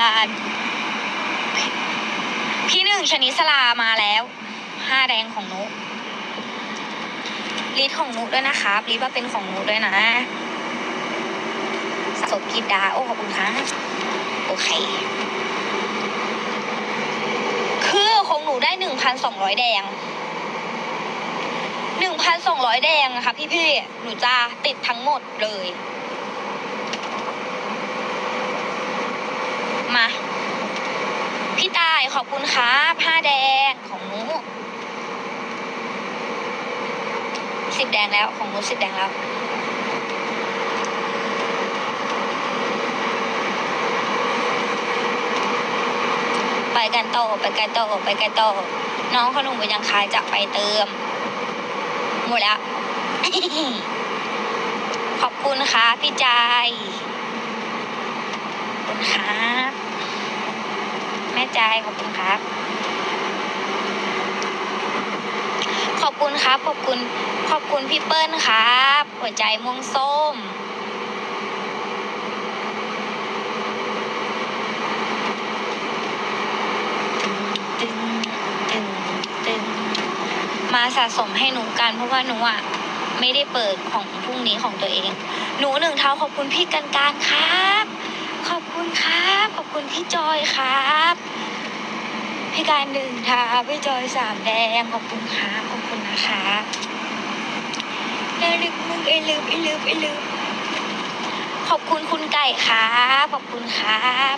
การพี่หนึ่งชนิสลามาแล้วห้าแดงของนุลีดของนุด้วยนะครับลีดว่าเป็นของนุด้วยนะสะสมกิดดา โอ้ขอบคุณครับโอเค คือของหนูได้หนึ่งพันสองร้อยแดงหนึ่งพันสองร้อยแดงนะคะพี่พี่ๆหนูจะติดทั้งหมดเลย มา พี่ตายขอบคุณครับผ้าแดงของหนูสิบแดงแล้วของหนูสิบแดงแล้วไปกันโตไปกันโตไปกันโตน้องขนมยังคายจะไปเติม หมดแล้ว ขอบคุณค่ะพี่ใจายขอบคุณครับ แม่ ใจขอบคุณครับ ขอบคุณครับ ขอบคุณ ขอบคุณพี่เปิ้ลครับ หัวใจม่วงส้ม มาสะสมให้หนูกันเพราะว่าหนูอะไม่ได้เปิดของพรุ่งนี้ของตัวเอง หนูหนึ่งเท้าขอบคุณพี่กันการครับ ขอบคุณครับ ขอบคุณพี่จอยครับ พี่การหนึ่งทาพี่จอยสามแดงขอบคุณครับขอบคุณนะคะแล้วลึกมึงไอ้ลืมไอ้ลืมไอ้ลืมขอบคุณคุณไก่ครับขอบคุณครับ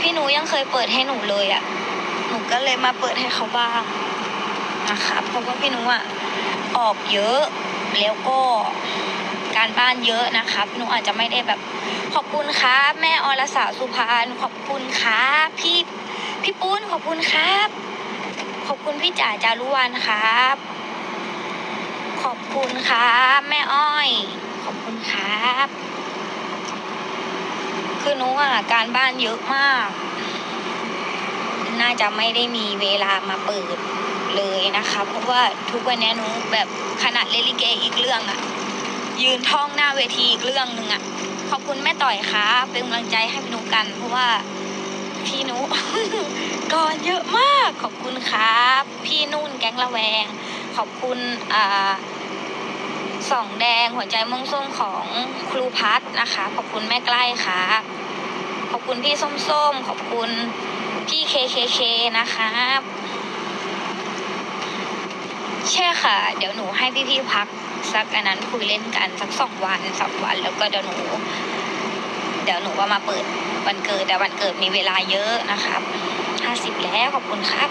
พี่หนูยังเคยเปิดให้หนูเลยอะ่ะ หนูก็เลยมาเปิดให้เขาบ้างนะคะเพราะว่าพี่หนูอะ่ะออกเยอะแล้วก็ การบ้านเยอะนะคะพี่หนูอาจจะไม่ได้แบบ ขอบคุณครับ แม่อรสาสุพานขอบคุณครับพี่พี่ปุ้นขอบคุณครับ ขอบคุณพี่จ๋าจารุวรรณครับ ขอบคุณครับแม่อ้อย ขอบคุณครับ คือหนูอะการบ้านเยอะมาก น่าจะไม่ได้มีเวลามาเปิดเลยนะคะ เพราะว่าทุกวันนี้หนูแบบขนาดเลลิเกอีกเรื่องอะ ยืนท่องหน้าเวทีอีกเรื่องหนึ่งอะขอบคุณแม่ต่อยครับเป็นกำลังใจให้พี่หนุกัน เพราะว่าพี่นุก่อนเยอะมาก ขอบคุณครับ พี่นุ่นแก๊งละแวง ขอบคุณอ่าสองแดงหัวใจม่วงส้มของครูพัฒนะคะ ขอบคุณแม่ใกล้ค่ะขอบคุณพี่ส้มๆ ขอบคุณพี่เคเคเคนะครับใช่ค่ะ เดี๋ยวหนูให้พี่ๆพัก สักอันนั้นคุยเล่นกันสักสองวันสามวัน แล้วก็เดี๋ยวหนู เดี๋ยวหนูว่ามาเปิดวันเกิดแต่วันเกิดมีเวลาเยอะนะครับห้าสิบแล้วขอบคุณครับ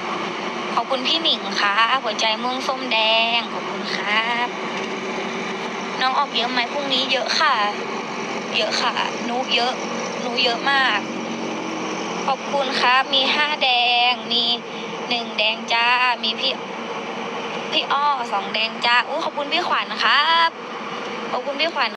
ขอบคุณพี่หนิงค่ะหัวใจม่วงส้มแดงขอบคุณครับ น้องออกเยอะไหมพรุ่งนี้เยอะค่ะ เยอะค่ะนูเยอะนูเยอะมาก ขอบคุณครับ มีห้าแดง มีหนึ่งแดงจ้า มีพี่ พี่อ้อสองแดงจ้าอู้ขอบคุณพี่ขวัญครับ ขอบคุณพี่ขวัญ